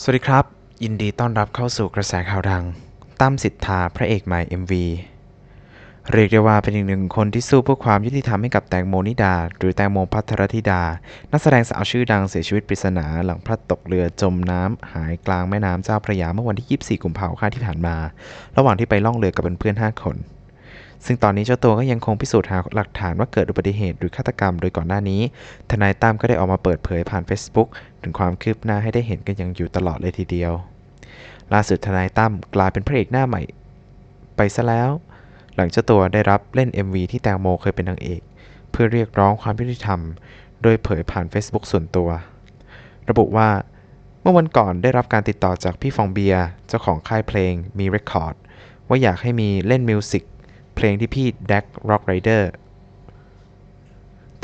สวัสดีครับ ยินดีต้อนรับเข้าสู่กระแสข่าวดัง ตั้มสิทธาพระเอกใหม่ MV เรียกได้ว่าเป็นอีกหนึ่งคนที่สู้เพื่อความยุติธรรมให้กับแตงโมนิดา หรือแตงโมพัทรธิดา นักแสดงสาวชื่อดังเสียชีวิตปริศนาหลังพลัดตกเรือจมน้ำหายกลางแม่น้ำเจ้าพระยาเมื่อวันที่ 24 กุมภาพันธ์ที่ผ่านมา ระหว่างที่ไปล่องเรือกับเพื่อนๆ5คน ซึ่งตอนนี้เจ้าตัวก็ยังคงพิสูจน์หาหลักฐานว่าเกิดอุบัติเหตุหรือฆาตกรรมโดยก่อนหน้านี้ ทนายตั้มก็ได้ออกมาเปิดเผยผ่าน Facebook ถึงความคืบหน้าให้ได้เห็นกันอย่างอยู่ตลอดเลยทีเดียว ล่าสุดทนายตั้มกลายเป็นพระเอกหน้าใหม่ ไปซะแล้ว หลังเจ้าตัวได้รับเล่น MV ที่แตงโมเคยเป็นนางเอก เพื่อเรียกร้องความยุติธรรม โดยเผยผ่าน Facebook ส่วนตัว ระบุว่าเมื่อวันก่อนได้รับการติดต่อจากพี่ฟองเบียร์เจ้าของค่ายเพลงมีเรคคอร์ดว่าอยากให้มีเล่นมิวสิก เพลงที่พี่แดกร็อกไรเดอร์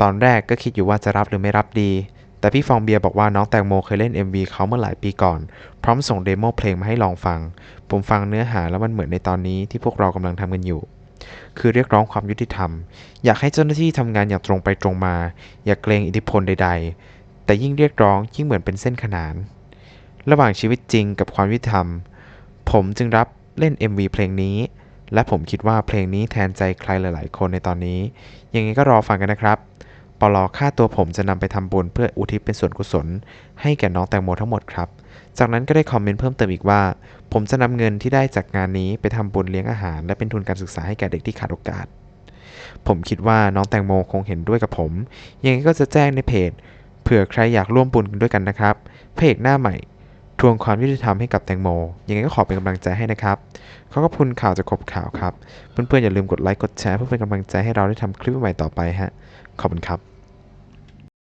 ตอนแรกก็คิดอยู่ว่าจะรับหรือไม่รับดี แต่พี่ฟองเบียร์บอกว่าน้องแตงโมเคยเล่น MV เขาเมื่อหลายปีก่อน พร้อมส่งเดโมเพลงมาให้ลองฟัง ผมฟังเนื้อหาแล้วมันเหมือนในตอนนี้ที่พวกเรากำลังทำกันอยู่ คือเรียกร้องความยุติธรรม อยากให้เจ้าหน้าที่ทำงานอย่างตรงไปตรงมา อย่าเกรงอิทธิพลใด ๆ แต่ยิ่งเรียกร้องยิ่งเหมือนเป็นเส้นขนาน ระหว่างชีวิตจริงกับความยุติธรรม ผมจึงรับเล่น MV เพลงนี้ และผมคิดว่าเพลงนี้แทนใจใครหลาย ๆ คนในตอนนี้ ยังไงก็รอฟังกันนะครับปลอค่าตัวผมจะนำไปทำบุญเพื่ออุทิศเป็นส่วนกุศล ให้แก่น้องแตงโมทั้งหมดครับ จากนั้นก็ได้คอมเมนต์เพิ่มเติมอีกว่า ผมจะนำเงินที่ได้จากงานนี้ไปทำบุญเลี้ยงอาหาร และเป็นทุนการศึกษาให้แก่เด็กที่ขาดโอกาส ผมคิดว่าน้องแตงโมคงเห็นด้วยกับผม ยังไงก็จะแจ้งในเพจ เผื่อใครอยากร่วมบุญกันด้วยกันนะครับ เพจหน้าใหม่ ทวงความยุติธรรมให้กับแตงโม ยังไงก็ขอเป็นกำลังใจให้นะครับ ขอขอบคุณข่าวจากครบข่าวครับ เพื่อนๆอย่าลืมกดไลค์กดแชร์เพื่อเป็นกำลังใจให้เราได้ทำคลิปใหม่ต่อไปฮะ ขอบคุณครับ